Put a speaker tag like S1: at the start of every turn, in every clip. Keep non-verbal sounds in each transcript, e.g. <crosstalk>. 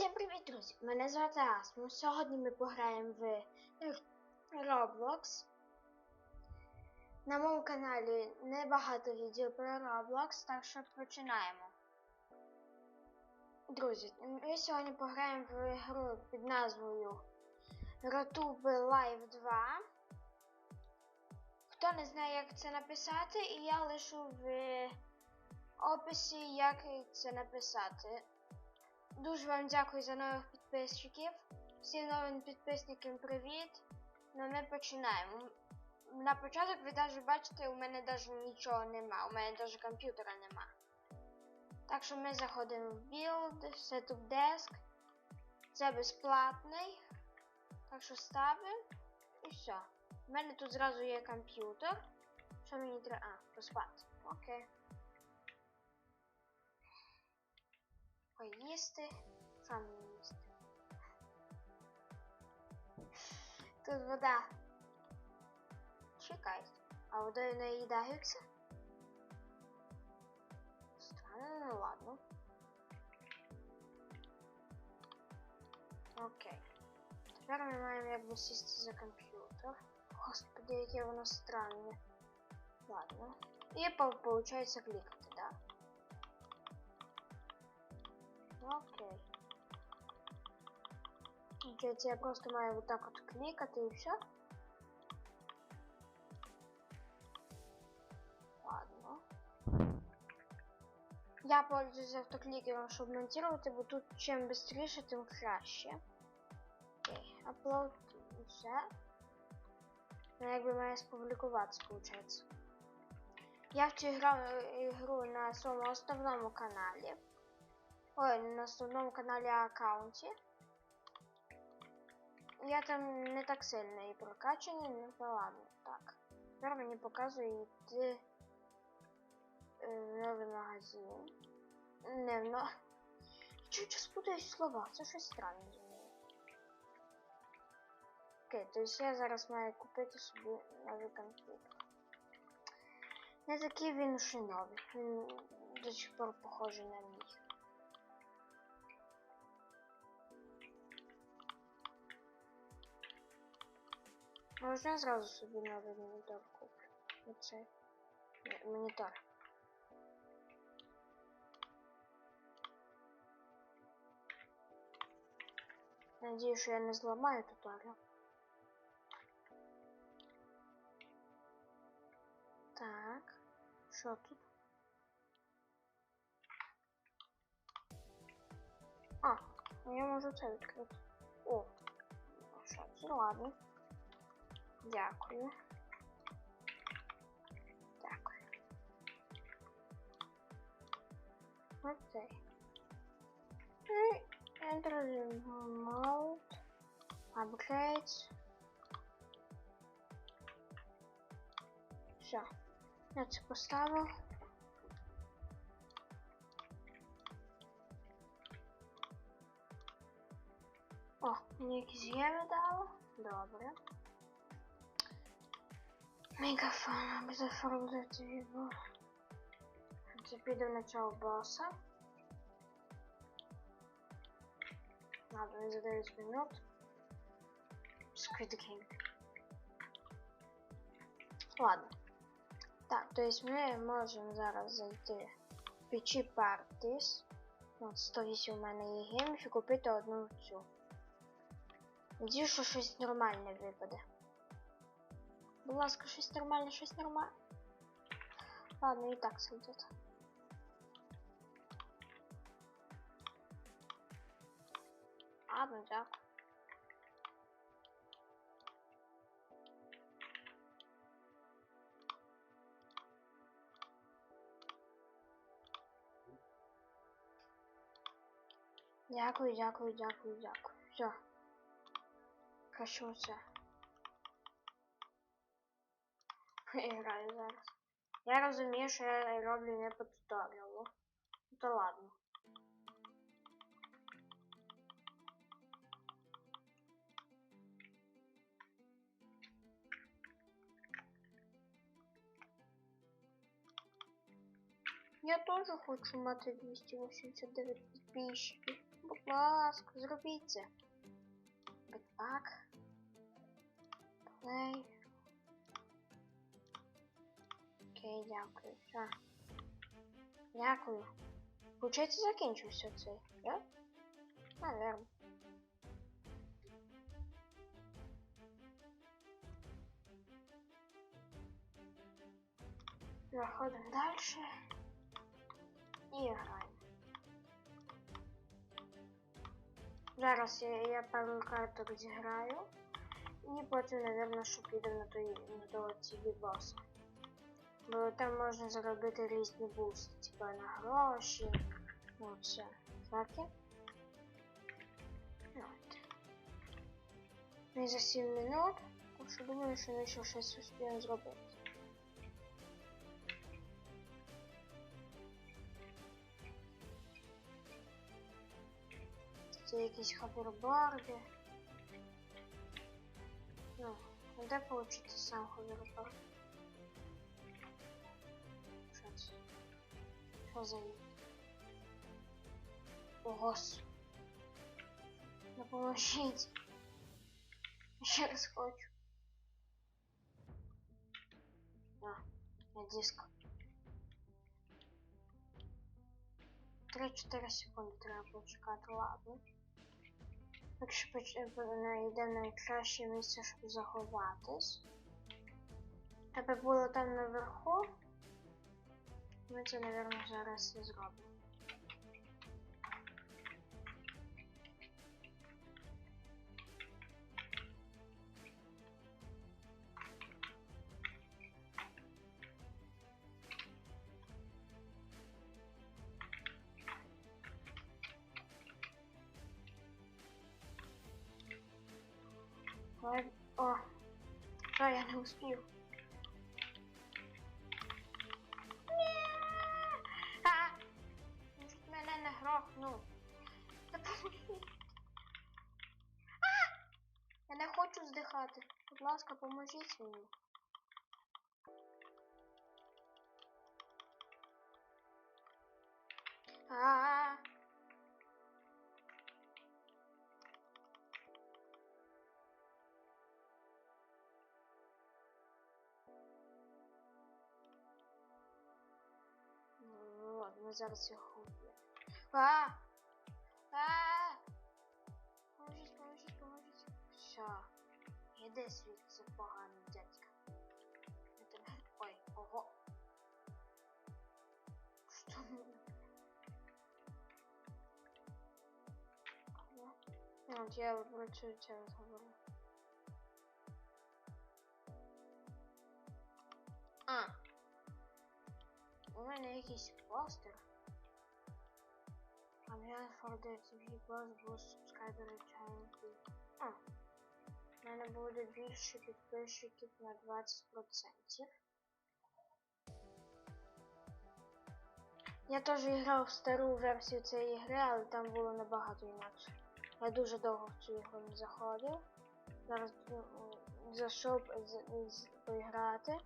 S1: Всім привіт, друзі! Мене звати Асмус. Сьогодні ми пограємо в Roblox. На моєму каналі небагато відео про Roblox, так що починаємо. Друзі, ми сьогодні пограємо в гру під назвою Rotube Live 2. Хто не знає, як це написати, і я лишу в описі, як це написати. Дуже вам дякую за нових підписчиків. Всім новим підписникам привіт. Ну ми починаємо. На початок ви навіть бачите, у мене навіть нічого нема, у мене навіть комп'ютера нема. Так що ми заходимо в Build, Setup Desk. Це безплатний. Так що ставимо і все. У мене тут зразу є комп'ютер. Що мені треба? А, поспати. Окей. поїсти. Що мені їсти? Тут вода. Чекайте. А водою наїдаються? Странно, ну ладно. Окей. Тепер ми маємо якби сісти за комп'ютер. Господи, яке воно странне. Ладно. І по получається клікати, да? Окей. Получается, я просто маю вот так вот кликать и все. Ладно. Я пользуюсь автокликером, чтобы монтировать, бо тут чем быстрее, тем краще. Окей, upload і все. Ну, якби має спублікуватися, получается. Я вчора грав ігру на своєму основному каналі. Ой, на основному каналі аккаунті. Я там не так сильно і прокачаний, ну то ладно, так. Тепер мені показує йти е, в новий магазин. Не в но... <laughs> Чуть спутаюсь слова, це щось странне зі мною. Окей, тобто я зараз маю купити собі новий комп'ютер. Не такий він уж новий. Він до сих пор похожий на Можна зразу собі новий монітор куплю. Оцей. Ні, монітор. Надіюсь, що я не зламаю туторіал. Так. Що тут? А, я можу це відкрити. О, що це? Ладно. Дякую. Дякую. Окей. І Enter mode. Upgrades. Все. Я це поставив. О, мені якісь єви дало. Добре. Мегафон, без оформити його. Це піде в начало. Ладно, не за 9 минут. Squid Game. Ладно. Так, то есть ми можемо зараз зайти в печі Parties. От 108 у мене є геймів і купити одну цю. Надіюсь, що щось нормальне випаде. Ласка, щось нормальне, щось нормальне. Ладно, і так сойдет. Ладно, дякую. Дякую, дякую, дякую, дякую. Все. Краще оце. <laughs> граю зараз. Я розумію, що я роблю не по туторіалу. Ну то ладно. Я теж хочу мати 289 підписчиків. Будь ласка, зробіть це. Бекпак. Плей. Окей, дякую. Все. Дякую. Получається, закінчився цей, да? Наверно. Заходимо далі. І граємо. Зараз я, я пару карток зіграю. І потім, напевно, що підемо на той на того TV боса. Бо там можна заробити різні бусти, типа на гроші. Ну, все. Такі. Ну, От. І за 7 минут. Так що думаю, що ми ще щось успіємо зробити. Це якісь ховерборди. Ну, а де получити сам ховерборд? Вид? О, Господи. Допоможіть. Ще раз хочу. А, диск. 3-4 секунди треба почекати, ладно. Якщо йде найкраще місце, щоб заховатись. Тебе було там наверху. Ми це, мабуть, зараз і зробимо. О, що я не успів. Ласка, поможіть мені. А! Ну, ладно, зараз його вб'є. А! А! Поможіть, поможіть, поможіть. Все. Іди звідси, поганий дядька. Я тебе... Ой, ого. Що? Ну, от я працюю через говорю. А. У мене якийсь постер. I'm for the TV Plus boost subscriber channel. А. У мене буде більше підписчиків на 20%. Я теж грав в стару версію цієї гри, але там було набагато інакше. Я дуже довго в цю ігру не заходив. Зараз зайшов з- з- поіграти.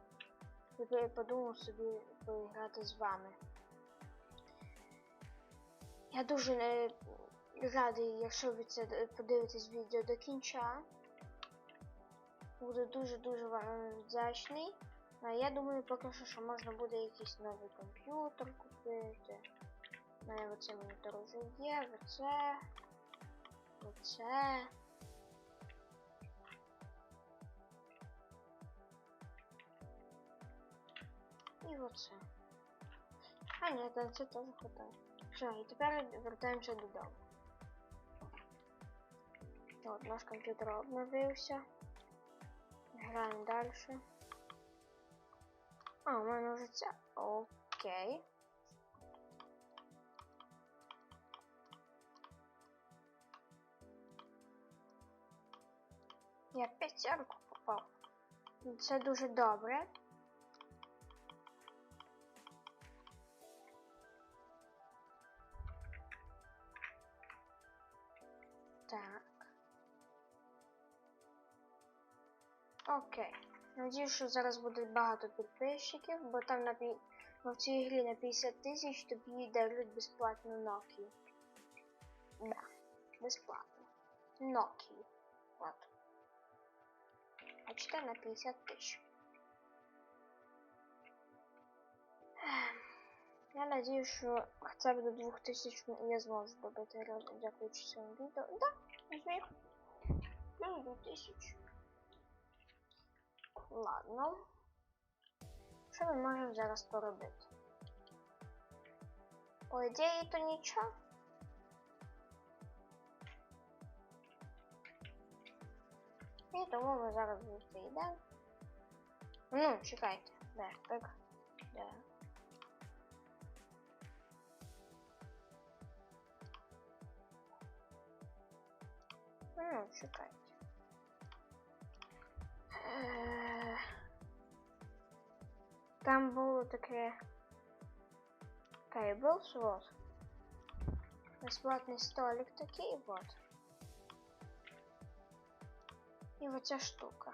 S1: І я подумав собі поіграти з вами. Я дуже е, радий, якщо ви це подивитесь відео до кінця. Буду дуже-дуже вам вдячний. А я думаю, поки що, що можна буде якийсь новий комп'ютер купити. У мене оце монітор вже є, оце. Оце. І оце. А ні, та це теж хватає. Все, і тепер вертаємося додому. От, наш комп'ютер обновився. Граємо далі. А, у мене вже це. Окей. Я в п'ятерку попав. Це дуже Окей. Надіюсь, що зараз буде багато підписчиків, бо там на пі... бо в цій грі на 50 тисяч тобі дарують безплатну Nokia. Да, безплатно. Nokia. От. Бачите, на 50 тисяч. Ем, Я надію, що хоча б до 2000 я зможу добити дякуючи цьому відео. Да, зміг. Плюс 2000. Ладно. Що ми можемо зараз поробити? По ідеї, то нічого. І тому ми зараз звідси йдемо. Ну, чекайте. Де, так? Де? Ну, чекайте. Там було таке Tables, вот. Безплатний столик такий, вот. І оця штука.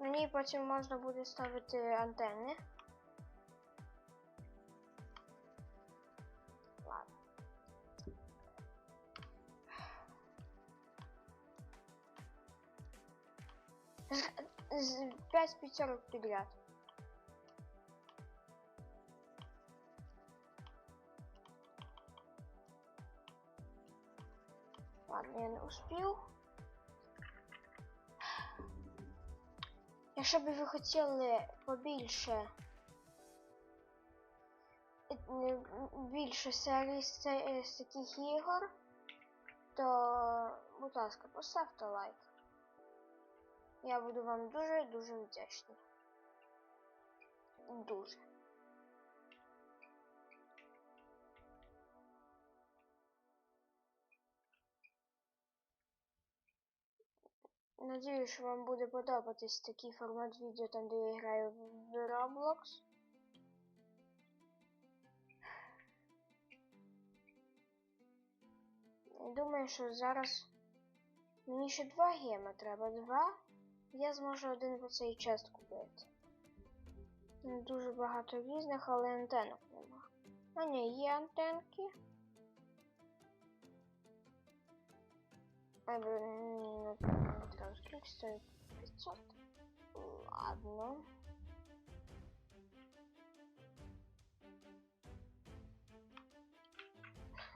S1: На ній потім можна буде ставити антенни. Ладно. З- з- П'ять пятерок підряд. Успів. Якщо б ви хотіли побільше більше серій з, з таких ігор, то, будь ласка, поставте лайк. Я буду вам дуже-дуже вдячний. Дуже. Надіюсь, що вам буде подобатись такий формат відео, там де я граю в Roblox. Думаю, що зараз мені ще два гема треба. Два. Я зможу один в цей час купити. Дуже багато різних, але антенок нема. А ні, є антенки. Але ні, не не треба скільки стоїть 500. Ладно.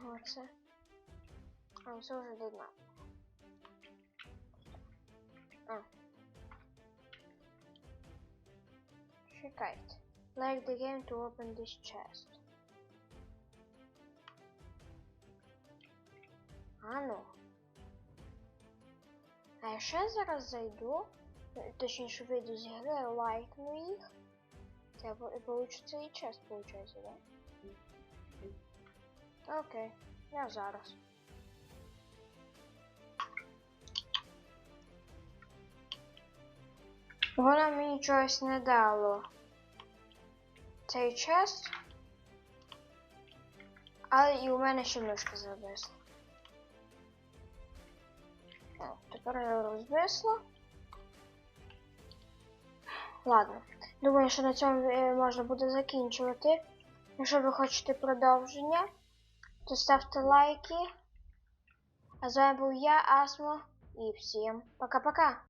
S1: Оце. А, це вже до дна. А. Чекайте. Like the game to open this chest. А ну. А я зараз зайду, точніше вийду з гри, лайкну їх, і получиться і чест, получається, да? Окей, я зараз. Воно мені чогось не дало. Цей чест. Але і у мене ще мишка зависла. О, тепер. Ладно. Думаю, що на цьому е, можна буде закінчувати. Якщо ви хочете продовження, то ставте лайки. А з вами був я, Асмо, і всім пока-пока.